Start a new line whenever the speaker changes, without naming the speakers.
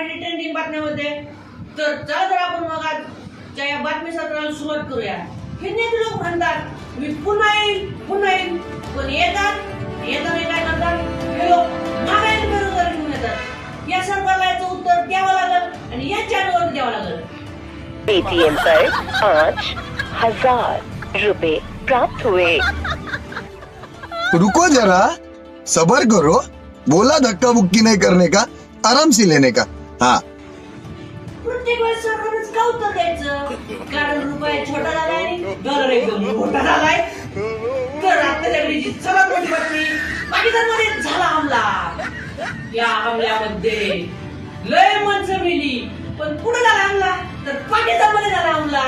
मध्ये तर चला तर आपण मग आजच्या या बातमी सत्राला सुरुवात करूया. हे नेते लोक म्हणतात मी पुन्हा येईल पुन्हा येईल पण येतात येताना काय करतात? हे लोक महागाई बेरोजगारी घेऊन येतात. या सरकारला याचं उत्तर द्यावं लागल आणि या चॅनलवर द्यावं लागल.
पेटीएम पर पाँच हजार रुपए प्राप्त हुए।
रुको जरा सबर करो। बोला धक्का बुक्की नहीं करने का आराम से लेने का। हाँ.
प्रत्येक वेळेस सरकारच का उत्तर द्यायचं कारण रुपया छोटा झालाय आणि डॉलर एकदम मोठा झालाय. तर आपल्याकडे जी सर्वात मोठी बातमी पाकिस्तानमध्ये झाला हमला या हमल्यामध्ये लय माणसं मिली. पण पुढे झाला हमला तर पाकिस्तानमध्ये झाला हमला